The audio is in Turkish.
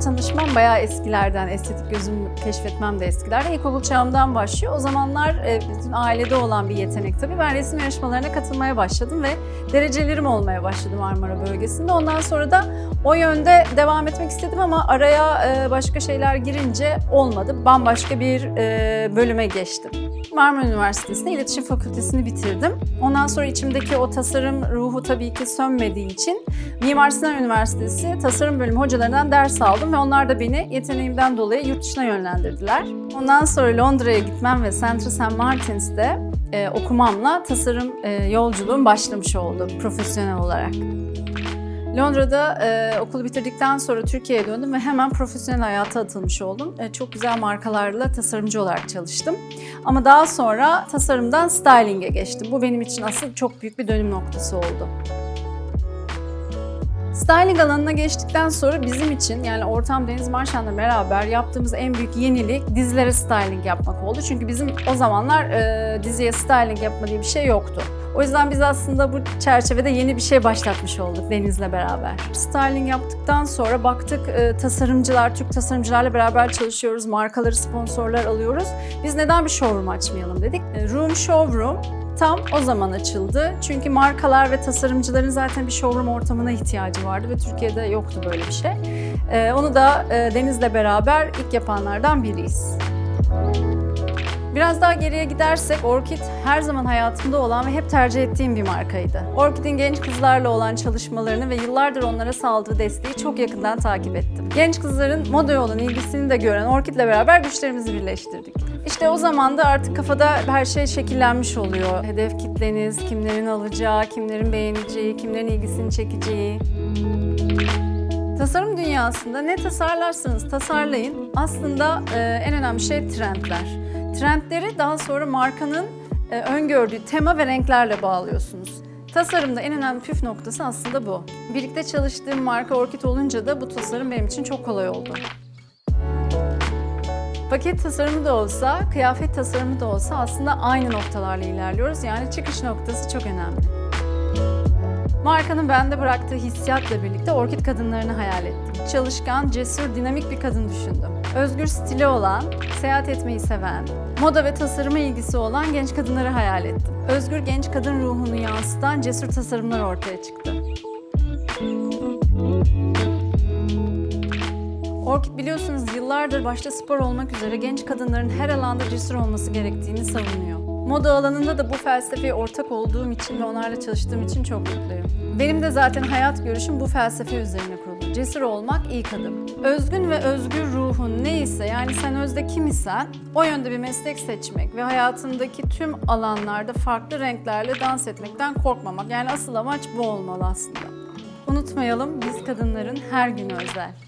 tanışmam bayağı eskilerden, estetik gözüm keşfetmem de eskilerden. İlkokul çağımdan başlıyor. O zamanlar e, bütün ailede olan bir yetenek tabii. Ben resim yarışmalarına katılmaya başladım ve derecelerim olmaya başladı Marmara bölgesinde. Ondan sonra da o yönde devam etmek istedim ama araya e, başka şeyler girince olmadı. Bambaşka bir e, bölüme geçtim. Marmara Üniversitesi'nde İletişim Fakültesini bitirdim. Ondan sonra içimdeki o tasarım ruhu tabii ki sönmediği için Mimar Sinan Üniversitesi tasarım bölümü hocalarından ders aldım ve onlar da beni yeteneğimden dolayı yurt dışına yönlendirdiler. Ondan sonra Londra'ya gitmem ve Central St. Martin's'te e, okumamla tasarım e, yolculuğum başlamış oldu profesyonel olarak. Londra'da e, okulu bitirdikten sonra Türkiye'ye döndüm ve hemen profesyonel hayata atılmış oldum. E, çok güzel markalarla tasarımcı olarak çalıştım. Ama daha sonra tasarımdan styling'e geçtim. Bu benim için asıl çok büyük bir dönüm noktası oldu. Styling alanına geçtikten sonra bizim için yani Ortam Deniz Marşan'la beraber yaptığımız en büyük yenilik dizilere styling yapmak oldu. Çünkü bizim o zamanlar e, diziye styling yapma diye bir şey yoktu. O yüzden biz aslında bu çerçevede yeni bir şey başlatmış olduk Deniz'le beraber. Styling yaptıktan sonra baktık e, tasarımcılar, Türk tasarımcılarla beraber çalışıyoruz, markaları sponsorlar alıyoruz. Biz neden bir showroom açmayalım dedik. E, Room Showroom tam o zaman açıldı. Çünkü markalar ve tasarımcıların zaten bir showroom ortamına ihtiyacı vardı ve Türkiye'de yoktu böyle bir şey. E, onu da Deniz'le beraber ilk yapanlardan biriyiz. Biraz daha geriye gidersek Orkid her zaman hayatımda olan ve hep tercih ettiğim bir markaydı. Orkid'in genç kızlarla olan çalışmalarını ve yıllardır onlara sağladığı desteği çok yakından takip ettim. Genç kızların modaya olan ilgisini de gören Orkid'le beraber güçlerimizi birleştirdik. İşte o zaman da artık kafada her şey şekillenmiş oluyor. Hedef kitleniz, kimlerin alacağı, kimlerin beğeneceği, kimlerin ilgisini çekeceği. Tasarım dünyasında ne tasarlarsanız tasarlayın aslında en önemli şey trendler. Trendleri daha sonra markanın e, öngördüğü tema ve renklerle bağlıyorsunuz. Tasarımda en önemli püf noktası aslında bu. Birlikte çalıştığım marka Orkid olunca da bu tasarım benim için çok kolay oldu. Paket tasarımı da olsa, kıyafet tasarımı da olsa aslında aynı noktalarla ilerliyoruz. Yani çıkış noktası çok önemli. Markanın bende bıraktığı hissiyatla birlikte Orkid kadınlarını hayal ettim. Çalışkan, cesur, dinamik bir kadın düşündüm. Özgür stili olan, seyahat etmeyi seven, moda ve tasarıma ilgisi olan genç kadınları hayal ettim. Özgür genç kadın ruhunu yansıtan cesur tasarımlar ortaya çıktı. Orkid biliyorsunuz yıllardır başta spor olmak üzere genç kadınların her alanda cesur olması gerektiğini savunuyor. Moda alanında da bu felsefeye ortak olduğum için ve onlarla çalıştığım için çok mutluyum. Benim de zaten hayat görüşüm bu felsefe üzerine kurulu. Cesur olmak ilk adım. Özgün ve özgür neyse yani sen özde kim isen o yönde bir meslek seçmek ve hayatındaki tüm alanlarda farklı renklerle dans etmekten korkmamak. Yani asıl amaç bu olmalı aslında. Unutmayalım biz kadınların her günü özel.